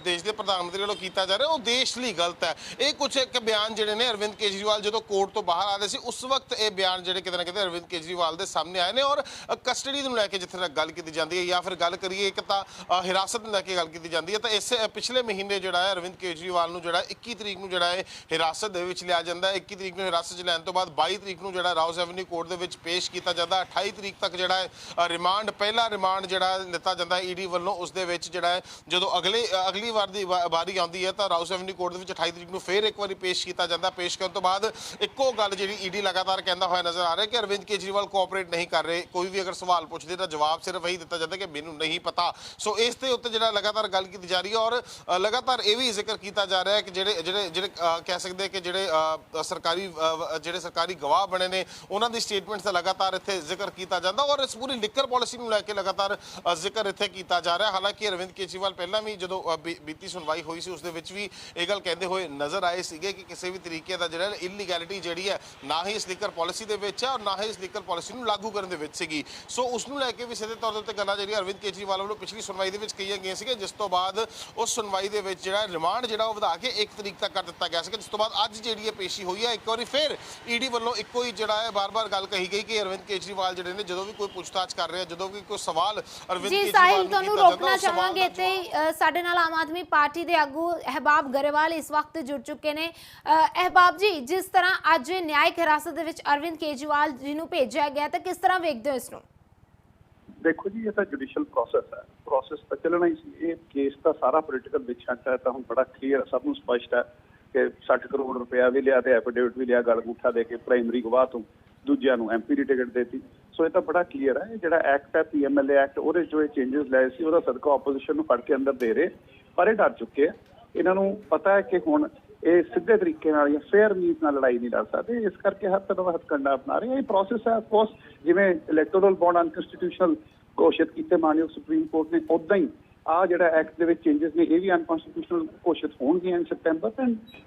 ਦੇਸ਼ ਦੇ ਪ੍ਰਧਾਨ ਮੰਤਰੀ ਵੱਲੋਂ ਕੀਤਾ ਜਾ ਰਿਹਾ, ਉਹ ਦੇਸ਼ ਲਈ ਗਲਤ ਹੈ। ਇਹ ਕੁਝ ਇੱਕ ਬਿਆਨ ਜਿਹੜੇ ਨੇ ਅਰਵਿੰਦ ਕੇਜਰੀਵਾਲ ਜਦੋਂ ਕੋਰਟ ਤੋਂ ਬਾਹਰ ਆ ਰਹੇ ਸੀ, ਉਸ ਵਕਤ ਇਹ ਬਿਆਨ ਜਿਹੜੇ ਕਿਤੇ ਨਾ ਕਿਤੇ ਅਰਵਿੰਦ ਕੇਜਰੀਵਾਲ ਦੇ ਸਾਹਮਣੇ ਆਏ ਨੇ ਔਰ ਕਸਟਡੀ ਨੂੰ ਲੈ ਕੇ ਜਿੱਥੇ ਤੱਕ ਗੱਲ ਕੀਤੀ ਜਾਂਦੀ ਹੈ ਜਾਂ ਫਿਰ ਗੱਲ ਕਰੀਏ ਇੱਕ ਤਾਂ ਹਿਰਾਸਤ ਨੂੰ ਲੈ ਕੇ ਗੱਲ ਕੀਤੀ ਜਾਂਦੀ ਹੈ, ਤਾਂ ਇਸ ਪਿਛਲੇ ਮਹੀਨੇ ਜਿਹੜਾ ਹੈ ਅਰਵਿੰਦ ਕੇਜਰੀਵਾਲ ਨੂੰ ਜਿਹੜਾ 21 ਤਰੀਕ ਨੂੰ ਜਿਹੜਾ ਹੈ ਹਿਰਾਸਤ ਦੇ ਵਿੱਚ ਲਿਆ ਜਾਂਦਾ ਹੈ 21 ਤਰੀਕ ਨੂੰ ਹਿਰਾਸਤ 'ਚ ਲੈਣ ਤੋਂ ਬਾਅਦ 22 ਤਰੀਕ ਨੂੰ ਜਿਹੜਾ ਰਾਉਸ ਐਵਨਿਊ ਕੋਰਟ ਦੇ ਵਿੱਚ ਪੇਸ਼ ਕੀਤਾ ਜਾਂਦਾ 28 ਤਰੀਕ ਤੱਕ ਜਿਹੜਾ ਹੈ ਰਿਮਾਂਡ, ਪਹਿਲਾ ਰਿਮਾਂਡ ਜਿਹੜਾ ਲਿੱਤਾ ਜਾਂਦਾ ਈਡੀ ਵੱਲੋਂ ਉਸ ਦੇ ਵਿੱਚ ਜਿਹੜਾ ਹੈ ਜਦੋਂ ਅਗਲੇ ਅਗਲੀ ਵਾਰ ਦੀ ਵਾ- ਵਾਰੀ ਆਉਂਦੀ ਹੈ ਤਾਂ ਰਾਉਸ ਐਵਨਿਊ ਕੋਰਟ ਦੇ ਵਿੱਚ 28 ਤਰੀਕ ਨੂੰ ਫੇਰ ਇੱਕ ਵਾਰੀ ਪੇਸ਼ ਕੀਤਾ ਜਾਂਦਾ। ਪੇਸ਼ ਕਰਨ ਤੋਂ ਬਾਅਦ ਇੱਕੋ ਗੱਲ ਜਿਹੜੀ ਈਡੀ ਲਗਾਤਾਰ ਕਹਿੰਦਾ ਹੋਇਆ ਨਜ਼ਰ ਆ ਰਿਹਾ ਕਿ ਅਰਵਿੰਦ ਕੇਜਰੀਵਾਲ ਕੋਆਪਰੇਟ ਨਹੀਂ ਕਰ ਰਹੇ। ਕੋਈ ਵੀ ਅਗਰ ਸਵਾਲ ਪੁੱਛਦੇ ਤਾਂ ਜਵਾਬ ਸਿਰਫ ਇਹੀ ਦਿੱਤਾ ਜਾਂਦਾ ਕਿ ਮੈਨੂੰ ਨਹੀਂ ਪਤਾ। ਸੋ ਇਸ ਦੇ ਉੱਤੇ ਜਿਹੜਾ ਲਗਾਤਾਰ ਗੱਲ ਕੀਤੀ ਜਾ ਰਹੀ ਹੈ ਔਰ ਅ, ਲਗਾਤਾਰ ਇਹ ਵੀ ਜ਼ਿਕਰ ਕੀਤਾ ਜਾ ਰਿਹਾ ਹੈ ਕਿ ਜਿਹੜੇ ਜਿਹੜੇ ਜਿਹੜੇ ਅ, ਕਹਿ ਸਕਦੇ ਹਾਂ ਕਿ ਜਿਹੜੇ ਅ, ਸਰਕਾਰੀ ਅ, ਵ- ਜਿਹੜੇ ਸਰਕਾਰੀ ਗਵਾਹ ਬਣੇ ਨੇ ਉਹਨਾਂ ਦੀ ਸਟੇਟਮੈਂਟਸ ਦਾ ਲਗਾਤਾਰ ਇੱਥੇ ਜ਼ਿਕਰ ਕੀਤਾ ਜਾਂਦਾ ਔਰ ਇਸ ਪੂਰੀ ਲਿਕਰ ਪਾਲਿਸੀ ਨੂੰ ਲੈ ਕੇ ਲਗਾਤਾਰ ਅ, ਜ਼ਿਕਰ ਇੱਥੇ ਕੀਤਾ ਜਾ ਰਿਹਾ। ਹਾਲਾਂਕਿ ਅਰਵਿੰਦ ਕੇਜਰੀਵਾਲ ਪਹਿਲਾਂ ਵੀ ਜਦੋਂ ਬੀਤੀ ਸੁਣਵਾਈ ਹੋਈ ਸੀ ਉਸ ਦੇ ਵਿੱਚ ਵੀ ਇਹ ਗੱਲ ਕਹਿੰਦੇ ਹੋਏ ਨਜ਼ਰ ਆਏ ਸੀਗੇ ਕਿ ਕਿਸੇ ਵੀ ਤਰੀਕੇ ਦਾ ਜਿਹੜਾ ਇਲੀਗੈਲਿਟੀ ਜਿਹੜੀ ਹੈ ਨਾ ਹੀ ਇਸ ਲਿਕਰ ਪਾਲਿਸੀ ਦੇ ਵਿੱਚ ਹੈ ਔਰ ਨਾ ਹੀ ਇਸ ਲਿਕਰ ਪਾਲਿਸੀ ਨੂੰ ਲਾਗੂ ਕਰਨ ਦੇ ਵਿੱਚ ਸੀਗੀ। ਸੋ ਉਸ ਨੂੰ ਲੈ ਕੇ ਵੀ ਸਿੱਧੇ ਤੌਰ ਦੇ ਉੱਤੇ ਗੱਲਾਂ ਜਿਹੜੀਆਂ ਅਰਵਿੰਦ ਕੇਜਰੀਵਾਲ ਵੱਲੋਂ ਪਿਛਲੀ ਸੁਣਵਾਈ ਦੇ ਵਿੱਚ ਕਹੀਆਂ ਗਈਆਂ ਸੀਗੇ ਜਿਸ ਤੋਂ ਬਾਅਦ ਉਸ ਸੁਣਵਾਈ ਦੇ ਵਿੱਚ ਜਿਹੜਾ ਰਿਮਾਂਡ ਜਿਹੜਾ ਉਹ ਵਧਾ ਕੇ 1 ਤਰੀਕ ਤੱਕ ਕਰ ਦਿੱਤਾ ਗਿਆ ਸੀਗਾ ਜਿਸ ਤੋਂ ਬਾਅਦ ਅੱਜ ਜਿਹੜੀ ਇਹ ਪੇਸ਼ੀ ਹੋਈ ਹੈ ਇੱਕ ਵਾਰੀ ਫਿਰ ਈਡੀ ਵੱਲੋਂ ਇੱਕੋ ਹੀ ਜਿਹੜਾ ਹੈ ਬਾਰ-ਬਾਰ ਗੱਲ ਕਹੀ ਗਈ ਕਿ ਅਰਵਿੰਦ ਕੇਜਰੀਵਾਲ ਜਿਹੜੇ ਨੇ ਜਦੋਂ ਵੀ ਕੋਈ ਪੁੱਛਤਾਛ ਕਰ ਰਿਹਾ ਜਦੋਂ ਵੀ ਕੋਈ ਸਵਾਲ ਅਰਵਿੰਦ ਕੇਜਰੀਵਾਲ ਸਾਹਿਲ ਨੂੰ ਰੋਕਣਾ ਚਾਹਾਂਗੇ ਅ, ਸਾਡੇ ਨਾਲ ਆਮ ਆਦਮੀ ਪਾਰਟੀ ਦੇ ਆਗੂ ਅਹਿਬਾਬ ਗਰੇਵਾਲ ਇਸ ਵਕਤ ਜੁੜ ਚੁੱਕੇ ਨੇ। ਅਹਿਬਾਬ ਜੀ ਜਿਸ ਤਰ੍ਹਾਂ ਅੱਜ ਨਿਆਇਕ ਹਿਰਾਸਤ ਦੇ ਵਿੱਚ ਅਰਵਿੰਦ ਕੇਜਰੀਵਾਲ ਜੀ ਨੂੰ ਭੇਜਿਆ ਗਿਆ ਤਾਂ ਕਿਸ ਤਰ੍ਹਾਂ ਵੇਖਦੇ ਹੋ ਇਸ ਨੂੰ? ਦੇਖੋ ਜੀ ਇਹ ਤਾਂ ਜੁਡੀਸ਼ੀਅਲ ਪ੍ਰੋਸੈਸ ਹੈ। ਪ੍ਰੋਸੈਸ ਤਾਂ ਚੱਲਣਾ ਹੀ ਸੀ। ਇਹ ਕੇਸ ਤਾਂ ਸਾਰਾ ਪੋਲੀਟੀਕਲ ਵਿਛਾਂ ਹੈ ਤਾਂ ਹੁਣ ਬੜਾ ਕਲੀਅਰ ਸਭ ਨੂੰ ਸਪਸ਼ਟ ਹੈ ਕਿ 60 ਕਰੋੜ ਰੁਪਇਆ ਵੀ ਲਿਆ ਤੇ ਐਫੀਡੇਵਿਟ ਵੀ ਲਿਆ ਗਲ ਗੁੱਠਾ ਦੇ ਕੇ ਪ੍ਰਾਇਮਰੀ ਗਵਾਹ ਤੋਂ ਦੂਜਿਆਂ ਨੂੰ ਐਮਪੀ ਦੀ ਟਿਕਟ ਦੇਤੀ। ਸੋ ਇਹ ਤਾਂ ਬੜਾ ਕਲੀਅਰ ਹੈ, ਇਹ ਜਿਹੜਾ ਐਕਟ ਹੈ ਪੀਐਮਐਲਏ ਐਕਟ ਉਹਦੇ ਜੋ ਇਹ ਚੇਂਜਸ ਲਏ ਸੀ, ਉਹਦਾ ਸਦਕਾ ਆਪੋਜੀਸ਼ਨ ਨੂੰ ਫੜ ਕੇ ਅੰਦਰ ਦੇ ਰਹੇ, ਪਰ ਇਹ ਡਰ ਚੁੱਕੇ ਆ। ਇਹਨਾਂ ਨੂੰ ਪਤਾ ਹੈ ਕਿ ਹੁਣ ਇਹ ਸਿੱਧੇ ਤਰੀਕੇ ਨਾਲ ਜਾਂ ਫੇਅਰ ਮੀਨਸ ਨਾਲ ਲੜਾਈ ਨਹੀਂ ਲੜ ਸਕਦੇ, ਇਸ ਕਰਕੇ ਹਰ ਤਰ੍ਹਾਂ ਦਾ ਹੱਥਕੰਡਾ ਅਪਣਾ ਰਹੇ ਇਹ ਪ੍ਰੋਸੈਸ ਹੈ ਆਫ ਕੋਰਸ ਜਿਵੇਂ ਇਲੈਕਟੋਰਲ ਬੌਂਡ ਅਨਕਨਸਟੀਟਿਊਸ਼ਨਲ ਘੋਸ਼ਿਤ ਕੀਤੇ ਮਾਨਯੋਗ ਸੁਪਰੀਮ ਕੋਰਟ ਨੇ ਉਦਾਂ ਹੀ ਆ ਜਿਹੜਾ ਐਕਟ ਦੇ ਵਿੱਚ ਚੇਂਜਸ ਨੇ, ਇਹ ਵੀ ਅਨਕਨਸਟੀਟਿਊਸ਼ਨਲ ਘੋਸ਼ਿਤ ਹੋਣਗੇ ਇਨ ਸਪਟੈਂਬਰ ਤੇ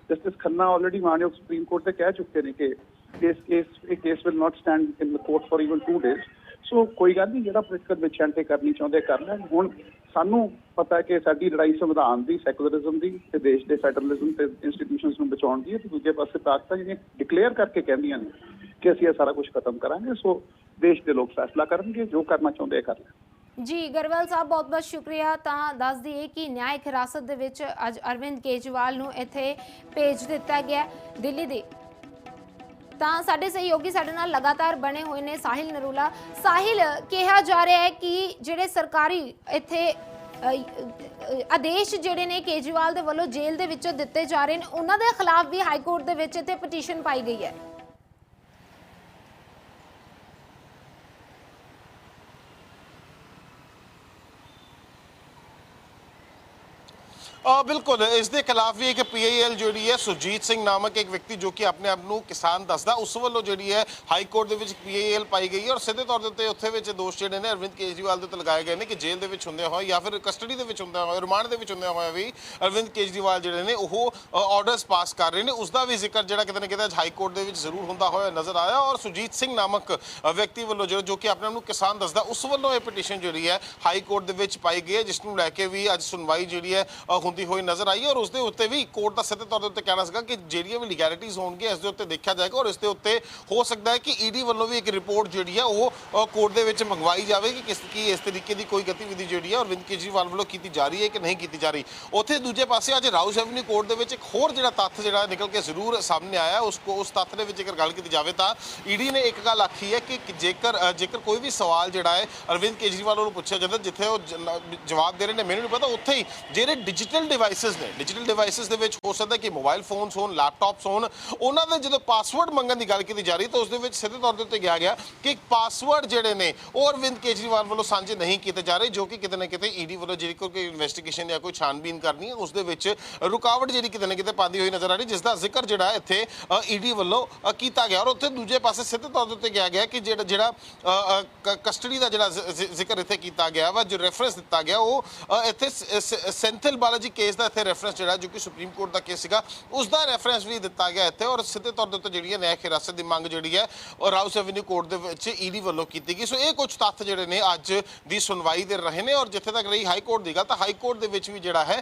ਜਸਟਿਸ ਖੰਨਾ ਆਲਰੇਡੀ ਮਾਨਯੋਗ ਸੁਪਰੀਮ ਕੋਰਟ ਤੇ ਕਹਿ ਚੁੱਕੇ ਨੇ ਕਿ this case ਇਹ ਕੇਸ will not stand in the court for even two days. So ਕੋਈ ਗੱਲ ਨਹੀਂ, ਜਿਹੜਾ ਪੋਲੀਟੀਕਲ ਵਿਛਾਂਟੇ ਕਰਨੀ ਚਾਹੁੰਦੇ ਕਰ ਲੈਣ। ਹੁਣ ਸਾਨੂੰ ਪਤਾ ਹੈ ਕਿ ਸਾਡੀ ਲੜਾਈ ਸੰਵਿਧਾਨ ਦੀ ਸੈਕੂਲਰਿਜ਼ਮ ਦੀ ਤੇ ਦੇਸ਼ ਦੇ ਫੈਡਰਲਿਜ਼ਮ ਤੇ ਇੰਸਟੀਟਿਊਸ਼ਨਸ ਨੂੰ ਬਚਾਉਣ ਦੀ ਹੈ। ਤੇ ਦੂਜੇ ਪਾਸੇ ਤਾਕਤਾਂ ਜਿਹੜੀਆਂ ਡਿਕਲੇਅਰ ਕਰਕੇ ਕਹਿੰਦੀਆਂ ਨੇ ਕਿ ਅਸੀਂ ਇਹ ਸਾਰਾ ਕੁਝ ਖਤਮ ਕਰਾਂਗੇ। ਸੋ ਦੇਸ਼ ਦੇ ਲੋਕ ਫੈਸਲਾ ਕਰਨਗੇ, ਜੋ ਕਰਨਾ ਚਾਹੁੰਦੇ ਕਰ ਲੈਣ। ਜੀ, ਗਰਵਾਲ ਸਾਹਿਬ, ਬਹੁਤ ਬਹੁਤ ਸ਼ੁਕਰੀਆ। ਤਾਂ ਦੱਸ ਦਈਏ ਕਿ ਨਿਆਇਕ ਹਿਰਾਸਤ ਦੇ ਵਿੱਚ ਅੱਜ ਅਰਵਿੰਦ ਕੇਜਰੀਵਾਲ ਨੂੰ ਇੱਥੇ ਭੇਜ ਦਿੱਤਾ ਗਿਆ। ਦਿੱਲੀ ਦੇ ਤਾਂ ਸਾਡੇ ਸਹਿਯੋਗੀ ਸਾਡੇ ਨਾਲ ਲਗਾਤਾਰ ਬਣੇ ਹੋਏ ਨੇ ਸਾਹਿਲ ਨਰੂਲਾ। ਸਾਹਿਲ, ਕਿਹਾ ਜਾ ਰਿਹਾ ਹੈ ਕਿ ਜਿਹੜੇ ਸਰਕਾਰੀ ਇੱਥੇ ਆਦੇਸ਼ ਜਿਹੜੇ ਨੇ ਕੇਜਰੀਵਾਲ ਦੇ ਵੱਲੋਂ ਜੇਲ੍ਹ ਦੇ ਵਿੱਚੋਂ ਦਿੱਤੇ ਜਾ ਰਹੇ ਨੇ, ਉਹਨਾਂ ਦੇ ਖਿਲਾਫ ਵੀ ਹਾਈ ਕੋਰਟ ਦੇ ਵਿੱਚ ਇੱਥੇ ਪਟੀਸ਼ਨ ਪਾਈ ਗਈ ਹੈ। ਬਿਲਕੁਲ, ਇਸ ਦੇ ਖਿਲਾਫ ਵੀ ਇੱਕ ਪੀਆਈਐਲ ਜਿਹੜੀ ਹੈ ਸੁਰਜੀਤ ਸਿੰਘ ਨਾਮਕ ਇੱਕ ਵਿਅਕਤੀ ਜੋ ਕਿ ਆਪਣੇ ਆਪ ਨੂੰ ਕਿਸਾਨ ਦੱਸਦਾ, ਉਸ ਵੱਲੋਂ ਜਿਹੜੀ ਹੈ ਹਾਈ ਕੋਰਟ ਦੇ ਵਿੱਚ ਪੀਆਈਐਲ ਪਾਈ ਗਈ ਹੈ ਔਰ ਸਿੱਧੇ ਤੌਰ ਦੇ ਉੱਤੇ ਉੱਥੇ ਵਿੱਚ ਦੋਸ਼ ਜਿਹੜੇ ਨੇ ਅਰਵਿੰਦ ਕੇਜਰੀਵਾਲ ਦੇ ਉੱਤੇ ਲਗਾਏ ਗਏ ਨੇ ਕਿ ਜੇਲ੍ਹ ਦੇ ਵਿੱਚ ਹੁੰਦੇ ਹੋਏ ਜਾਂ ਫਿਰ ਕਸਟਡੀ ਦੇ ਵਿੱਚ ਹੁੰਦੇ ਹੋਏ ਰਿਮਾਂਡ ਦੇ ਵਿੱਚ ਹੁੰਦੇ ਹੋਏ ਵੀ ਅਰਵਿੰਦ ਕੇਜਰੀਵਾਲ ਜਿਹੜੇ ਨੇ ਉਹ ਆਰਡਰਸ ਪਾਸ ਕਰ ਰਹੇ ਨੇ। ਉਸ ਦਾ ਵੀ ਜ਼ਿਕਰ ਜਿਹੜਾ ਕਿਤੇ ਨਾ ਕਿਤੇ ਅੱਜ ਹਾਈ ਕੋਰਟ ਦੇ ਵਿੱਚ ਜ਼ਰੂਰ ਹੁੰਦਾ ਹੋਇਆ ਨਜ਼ਰ ਆਇਆ ਔਰ ਸੁਰਜੀਤ ਸਿੰਘ ਨਾਮਕ ਵਿਅਕਤੀ ਵੱਲੋਂ ਜਿਹੜਾ ਜੋ ਕਿ ਆਪਣੇ ਆਪ ਨੂੰ ਕਿਸਾਨ ਦੱਸਦਾ, ਉਸ ਵੱਲੋਂ ਇਹ ਪਟੀਸ਼ਨ ਜਿਹੜੀ ਹੈ ਹਾਈ ਕੋਰਟ ਦੇ ਵਿੱਚ ਪਾਈ ਗਈ ਹੈ, ਜਿਸ ਨੂੰ ਲੈ ਕੇ ਵੀ ਅੱਜ ਸੁਣਵਾਈ ਜਿਹੜੀ ਹੈ ਹੁੰਦੀ ਹੁੰਦੀ ਹੋਈ ਨਜ਼ਰ ਆਈ ਔਰ ਉਸ ਦੇ ਉੱਤੇ ਵੀ ਕੋਰਟ ਦਾ ਸਿੱਧੇ ਤੌਰ ਦੇ ਉੱਤੇ ਕਹਿਣਾ ਸੀਗਾ ਕਿ ਜਿਹੜੀਆਂ ਵੀ ਲੀਗੈਲਿਟੀਜ਼ ਹੋਣਗੀਆਂ ਇਸ ਦੇ ਉੱਤੇ ਦੇਖਿਆ ਜਾਏਗਾ ਔਰ ਇਸ ਦੇ ਉੱਤੇ ਹੋ ਸਕਦਾ ਹੈ ਕਿ ਈਡੀ ਵੱਲੋਂ ਵੀ ਇੱਕ ਰਿਪੋਰਟ ਜਿਹੜੀ ਹੈ ਉਹ ਕੋਰਟ ਦੇ ਵਿੱਚ ਮੰਗਵਾਈ ਜਾਵੇ ਕਿ ਕਿਸ, ਕੀ ਇਸ ਤਰੀਕੇ ਦੀ ਕੋਈ ਗਤੀਵਿਧੀ ਜਿਹੜੀ ਹੈ ਅਰਵਿੰਦ ਕੇਜਰੀਵਾਲ ਵੱਲੋਂ ਕੀਤੀ ਜਾ ਰਹੀ ਹੈ ਕਿ ਨਹੀਂ ਕੀਤੀ ਜਾ ਰਹੀ। ਉੱਥੇ ਦੂਜੇ ਪਾਸੇ ਅੱਜ ਰਾਉਸ ਐਵਨਿਊ ਕੋਰਟ ਦੇ ਵਿੱਚ ਇੱਕ ਹੋਰ ਜਿਹੜਾ ਤੱਥ ਜਿਹੜਾ ਨਿਕਲ ਕੇ ਜ਼ਰੂਰ ਸਾਹਮਣੇ ਆਇਆ ਉਸ ਕੋ, ਉਸ ਤੱਥ ਦੇ ਵਿੱਚ ਜੇਕਰ ਗੱਲ ਕੀਤੀ ਜਾਵੇ ਤਾਂ ਈਡੀ ਨੇ ਇੱਕ ਗੱਲ ਆਖੀ ਹੈ ਕਿ ਜੇਕਰ ਜੇਕਰ ਕੋਈ ਵੀ ਸਵਾਲ ਜਿਹੜਾ ਹੈ ਅਰਵਿੰਦ ਕੇਜਰੀਵਾਲ ਵੱਲੋਂ ਪੁੱਛਿਆ ਜਾਂਦਾ ਜਿੱਥੇ ਉਹ ਜਵਾਬ ਦੇ ਰਹੇ ਨੇ, ਮੈਨੂੰ ਨਹੀਂ ਪਤਾ, ਉੱਥੇ ਹੀ ਜਿਹੜੇ ਡਿਜੀਟਲ ਡਿਵਾਈਸਸ ਨੇ ਡਿਜੀਟਲ ਡਿਵਾਈਸਸ ਦੇ ਵਿੱਚ ਹੋ ਸਕਦਾ ਕਿ ਮੋਬਾਈਲ ਫੋਨਸ ਹੋਣ ਲੈਪਟਾਪਸ ਹੋਣ, ਉਹਨਾਂ ਦੇ ਜਦੋਂ ਪਾਸਵਰਡ ਮੰਗਣ ਦੀ ਗੱਲ ਕੀਤੀ ਜਾ ਰਹੀ ਤਾਂ ਉਸ ਦੇ ਵਿੱਚ ਸਿੱਧੇ ਤੌਰ ਦੇ ਉੱਤੇ ਕਿਹਾ ਗਿਆ ਕਿ ਪਾਸਵਰਡ ਜਿਹੜੇ ਨੇ ਉਹ ਅਰਵਿੰਦ ਕੇਜਰੀਵਾਲ ਵੱਲੋਂ ਸਾਂਝੇ ਨਹੀਂ ਕੀਤੇ ਜਾ ਰਹੇ, ਜੋ ਕਿ ਕਿਤੇ ਨਾ ਕਿਤੇ ਈਡੀ ਵੱਲੋਂ ਜਿਹੜੀ ਕੋਈ ਇਨਵੈਸਟੀਗੇਸ਼ਨ ਜਾਂ ਕੋਈ ਛਾਨਬੀਨ ਕਰਨੀ ਹੈ, ਉਸ ਦੇ ਵਿੱਚ ਰੁਕਾਵਟ ਜਿਹੜੀ ਕਿਤੇ ਨਾ ਕਿਤੇ ਪਾਉਂਦੀ ਹੋਈ ਨਜ਼ਰ ਆ ਰਹੀ, ਜਿਸ ਦਾ ਜ਼ਿਕਰ ਜਿਹੜਾ ਹੈ ਇੱਥੇ ਈਡੀ ਵੱਲੋਂ ਕੀਤਾ ਗਿਆ। ਔਰ ਉੱਥੇ ਦੂਜੇ ਪਾਸੇ ਸਿੱਧੇ ਤੌਰ ਦੇ ਉੱਤੇ ਕਿਹਾ ਗਿਆ ਕਿ ਜਿਹੜਾ ਜਿਹੜਾ ਕਸਟਡੀ ਦਾ ਜਿਹੜਾ ਜ਼ਿਕਰ ਇੱਥੇ ਕੀਤਾ ਗਿਆ ਵਾ, ਜੋ ਰੈਫਰੈਂਸ ਦਿੱਤਾ ਗਿਆ, ਉਹ ਇੱਥੇ ਸ- ਸੈਂਥਿਲ ਬਾਲਾਜੀ ਕੇਸ ਦਾ ਇੱਥੇ ਰੈਫਰੈਂਸ ਜਿਹੜਾ ਜੋ ਕਿ ਸੁਪਰੀਮ ਕੋਰਟ ਦਾ ਕੇਸ ਸੀਗਾ ਉਸ ਦਾ ਰੈਫਰੈਂਸ ਵੀ ਦਿੱਤਾ ਗਿਆ ਇੱਥੇ ਔਰ ਸਿੱਧੇ ਤੌਰ ਦੇ ਉੱਤੇ ਜਿਹੜੀ ਹੈ ਨਿਆਇਕ ਹਿਰਾਸਤ ਦੀ ਮੰਗ ਜਿਹੜੀ ਹੈ ਉਹ ਰਾਊਸ ਐਵਨਿਊ ਕੋਰਟ ਦੇ ਵਿੱਚ ਈਡੀ ਵੱਲੋਂ ਕੀਤੀ ਗਈ। ਸੋ ਇਹ ਕੁਝ ਤੱਥ ਜਿਹੜੇ ਨੇ ਅੱਜ ਦੀ ਸੁਣਵਾਈ ਦੇ ਰਹੇ ਨੇ ਔਰ ਜਿੱਥੇ ਤੱਕ ਰਹੀ ਹਾਈ ਕੋਰਟ ਦੀ ਗੱਲ ਤਾਂ ਹਾਈ ਕੋਰਟ ਦੇ ਵਿੱਚ ਵੀ ਜਿਹੜਾ ਹੈ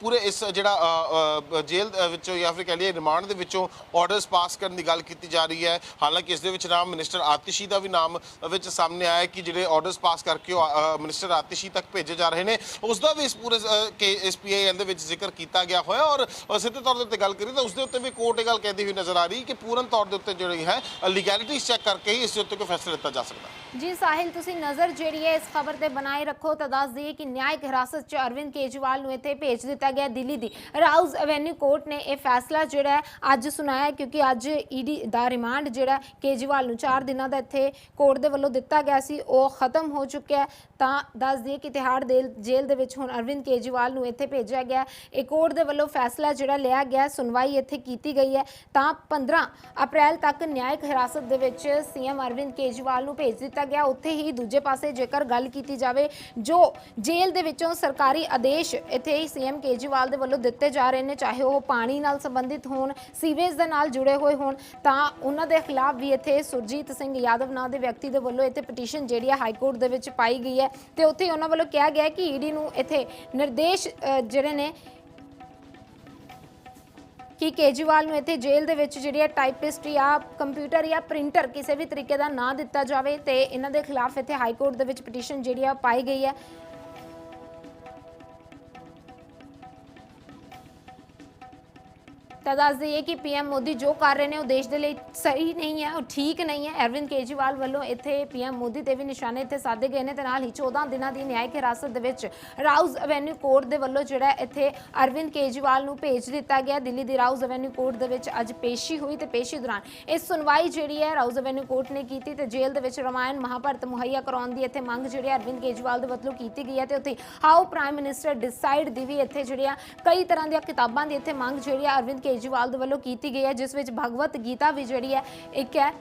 ਪੂਰੇ ਇਸ ਜਿਹੜਾ ਜੇਲ੍ਹ ਵਿੱਚੋਂ ਜਾਂ ਫਿਰ ਕਹ ਲਈਏ ਰਿਮਾਂਡ ਦੇ ਵਿੱਚੋਂ ਆਰਡਰਸ ਪਾਸ ਕਰਨ ਦੀ ਗੱਲ ਕੀਤੀ ਜਾ ਰਹੀ ਹੈ। ਹਾਲਾਂਕਿ ਇਸ ਦੇ ਵਿੱਚ ਨਾਮ ਮਿਨਿਸਟਰ ਆਤਿਸ਼ੀ ਦਾ ਵੀ ਨਾਮ ਵਿੱਚ ਸਾਹਮਣੇ ਆਇਆ ਕਿ ਜਿਹੜੇ ਆਰਡਰਸ ਪਾਸ ਕਰਕੇ ਉਹ ਅ, ਮਿਨਿਸਟਰ ਆਤਿਸ਼ੀ ਤੱਕ ਭੇਜੇ ਜਾ ਰਹੇ ਨੇ। ਉਸ ਦਾ ਵੀ ਇਸ ਪੂਰੇ ਅ, ਕੇ ਦੇ ਵਿੱਚ ਜ਼ਿਕਰ ਕੀਤਾ ਗਿਆ ਹੋਇਆ ਔਰ ਸਿੱਧੇ ਤੌਰ ਦੇ ਉੱਤੇ ਗੱਲ ਕਰੀ ਤਾਂ ਉਸ ਦੇ ਉੱਤੇ ਵੀ ਕੋਰਟ ਇਹ ਗੱਲ ਕਹਿੰਦੀ ਹੋਈ ਨਜ਼ਰ ਆ ਰਹੀ ਕਿ ਪੂਰਨ ਤੌਰ ਦੇ ਉੱਤੇ ਜਿਹੜੀ ਹੈ ਲੀਗੈਲਿਟੀਜ਼ ਚੈੱਕ ਕਰਕੇ ਹੀ ਇਸ ਦੇ ਉੱਤੇ ਕੋਈ ਫੈਸਲਾ ਲਿੱਤਾ ਜਾ ਸਕਦਾ ਜੀ ਸਾਹਿਲ, ਤੁਸੀਂ ਨਜ਼ਰ ਜਿਹੜੀ ਹੈ ਇਸ ਖਬਰ ਤੇ ਬਣਾਏ ਰੱਖੋ ਤਾਂ ਦੱਸ ਦਈਏ ਕਿ ਨਿਆਇਕ ਹਿਰਾਸਤ 'ਚ ਅਰਵਿੰਦ ਕੇਜਰੀਵਾਲ ਨੂੰ ਇੱਥੇ ਭੇਜ ਦਿੱਤਾ ਗਿਆ ਦਿੱਲੀ ਦੀ। ਰਾਉਜ਼ ਐਵੇਨਿਊ ਕੋਰਟ ਨੇ ਇਹ ਫੈਸਲਾ ਜਿਹੜਾ ਅੱਜ ਸੁਣਾਇਆ ਕਿਉਂਕਿ ਅੱਜ ਈਡੀ ਦਾ ਰਿਮਾਂਡ ਜਿਹੜਾ ਕੇਜਰੀਵਾਲ ਨੂੰ 4 ਦਿਨਾਂ ਦਾ ਇੱਥੇ ਕੋਰਟ ਦੇ ਵੱਲੋਂ ਦਿੱਤਾ ਗਿਆ ਸੀ, ਉਹ ਖਤਮ ਹੋ ਚੁੱਕਿਆ ਤਾਂ ਦੱਸ ਦਈਏ ਕਿ ਤਿਹਾੜ ਦੇ ਜੇਲ੍ਹ ਦੇ ਵਿੱਚ ਹੁਣ ਅਰਵਿੰਦ ਕੇਜਰੀਵਾਲ ਨੂੰ ਇੱਥੇ ਭੇਜ ਭੇਜਿਆ ਗਿਆ ਇਹ ਕੋਰਟ ਦੇ ਵੱਲੋਂ ਫੈਸਲਾ ਜਿਹੜਾ ਲਿਆ ਗਿਆ ਸੁਣਵਾਈ ਇੱਥੇ ਕੀਤੀ ਗਈ ਹੈ। ਤਾਂ 15 ਅਪ੍ਰੈਲ ਤੱਕ ਨਿਆਇਕ ਹਿਰਾਸਤ ਦੇ ਵਿੱਚ ਸੀਐਮ ਅਰਵਿੰਦ ਕੇਜਰੀਵਾਲ ਨੂੰ ਭੇਜ ਦਿੱਤਾ ਗਿਆ। ਉੱਥੇ ਹੀ ਦੂਜੇ ਪਾਸੇ ਜੇਕਰ ਗੱਲ ਕੀਤੀ ਜਾਵੇ, ਜੋ ਜੇਲ੍ਹ ਦੇ ਵਿੱਚੋਂ ਸਰਕਾਰੀ ਆਦੇਸ਼ ਇੱਥੇ ਹੀ ਸੀਐਮ ਕੇਜਰੀਵਾਲ ਦੇ ਵੱਲੋਂ ਦਿੱਤੇ ਜਾ ਰਹੇ ਨੇ, ਚਾਹੇ ਉਹ ਪਾਣੀ ਨਾਲ ਸੰਬੰਧਿਤ ਹੋਣ ਸੀਵੇਜ ਦੇ ਨਾਲ ਜੁੜੇ ਹੋਏ ਹੋਣ, ਤਾਂ ਉਹਨਾਂ ਦੇ ਖਿਲਾਫ ਵੀ ਇੱਥੇ ਸੁਰਜੀਤ ਸਿੰਘ ਯਾਦਵ ਨਾਂ ਦੇ ਵਿਅਕਤੀ ਦੇ ਵੱਲੋਂ ਇੱਥੇ ਪਟੀਸ਼ਨ ਜਿਹੜੀ ਹੈ ਹਾਈ ਕੋਰਟ ਦੇ ਵਿੱਚ ਪਾਈ ਗਈ ਹੈ। ਤੇ ਉੱਥੇ ਹੀ ਉਹਨਾਂ ਵੱਲੋਂ ਕਿਹਾ ਗਿਆ ਹੈ ਕਿ ਈਡੀ ਨੂੰ ਇੱਥੇ ਨਿਰਦੇਸ਼ ਅ, ਨੇ ਕਿ ਕੇਜਰੀਵਾਲ ਨੂੰ ਇੱਥੇ ਜੇਲ੍ਹ ਦੇ ਵਿੱਚ ਜਿਹੜੀ ਹੈ ਟਾਈਪਿਸਟ ਜਾਂ ਕੰਪਿਊਟਰ ਜਾਂ ਪ੍ਰਿੰਟਰ ਕਿਸੇ ਵੀ ਤਰੀਕੇ ਦਾ ਨਾਂ ਦਿੱਤਾ ਜਾਵੇ ਤੇ ਇਹਨਾਂ ਦੇ ਖਿਲਾਫ ਇੱਥੇ ਹਾਈ ਕੋਰਟ ਦੇ ਵਿੱਚ ਪਟੀਸ਼ਨ ਜਿਹੜੀ ਆ ਪਾਈ ਗਈ ਹੈ। ਤਾਂ ਦੱਸ ਦਈਏ ਕਿ ਪੀਐਮ ਮੋਦੀ ਜੋ ਕਰ ਰਹੇ ਨੇ ਉਹ ਦੇਸ਼ ਦੇ ਲਈ ਸਹੀ ਨਹੀਂ ਹੈ, ਉਹ ਠੀਕ ਨਹੀਂ ਹੈ। ਅਰਵਿੰਦ ਕੇਜਰੀਵਾਲ ਵੱਲੋਂ ਇੱਥੇ ਪੀਐਮ ਮੋਦੀ ਤੇ ਵੀ ਨਿਸ਼ਾਨੇ ਇੱਥੇ ਸਾਧੇ ਗਏ ਨੇ ਤੇ ਨਾਲ ਹੀ 14 ਦਿਨਾਂ ਦੀ ਨਿਆਇਕ ਹਿਰਾਸਤ ਦੇ ਵਿੱਚ ਰਾਊਜ਼ ਐਵੇਨਿਊ ਕੋਰਟ ਦੇ ਵੱਲੋਂ ਜਿਹੜਾ ਇੱਥੇ ਅਰਵਿੰਦ ਕੇਜਰੀਵਾਲ ਨੂੰ ਭੇਜ ਦਿੱਤਾ ਗਿਆ। ਦਿੱਲੀ ਦੀ ਰਾਊਜ਼ ਐਵੇਨਿਊ ਕੋਰਟ ਦੇ ਵਿੱਚ ਅੱਜ ਪੇਸ਼ੀ ਹੋਈ ਤੇ ਪੇਸ਼ੀ ਦੌਰਾਨ ਇਹ ਸੁਣਵਾਈ ਜਿਹੜੀ ਹੈ ਰਾਉਜ਼ ਐਵੇਨਿਊ ਕੋਰਟ ਨੇ ਕੀਤੀ ਤੇ ਜੇਲ੍ਹ ਦੇ ਵਿੱਚ ਰਮਾਇਣ ਮਹਾਭਾਰਤ ਮੁਹੱਈਆ ਕਰਾਉਣ ਦੀ ਇੱਥੇ ਮੰਗ ਜਿਹੜੀ ਹੈ ਅਰਵਿੰਦ ਕੇਜਰੀਵਾਲ ਦੇ ਵੱਲੋਂ ਕੀਤੀ ਗਈ ਹੈ ਤੇ ਉੱਥੇ ਹਾਊ ਪ੍ਰਾਈਮ ਮਿਨਿਸਟਰ ਡਿਸਾਈਡ ਦੀ ਵੀ ਇੱਥੇ ਜਿਹੜੀਆਂ ਕਈ ਤਰ੍ਹਾਂ ਦੀਆਂ ਕਿਤਾਬਾਂ ਦੀ ਇੱਥੇ ਮੰਗ ਜਿਹੜੀ ਹੈ ਅਰਵਿੰਦ ਕੇਜਰੀਵਾਲ ਦੇ ਵੱਲੋਂ ਕੀਤੀ ਗਈ ਹੈ, ਜਿਸ ਵਿੱਚ ਭਗਵਤ ਗੀਤਾ ਵੀ ਜਿਹੜੀ ਹੈ, ਇੱਕ ਹੈ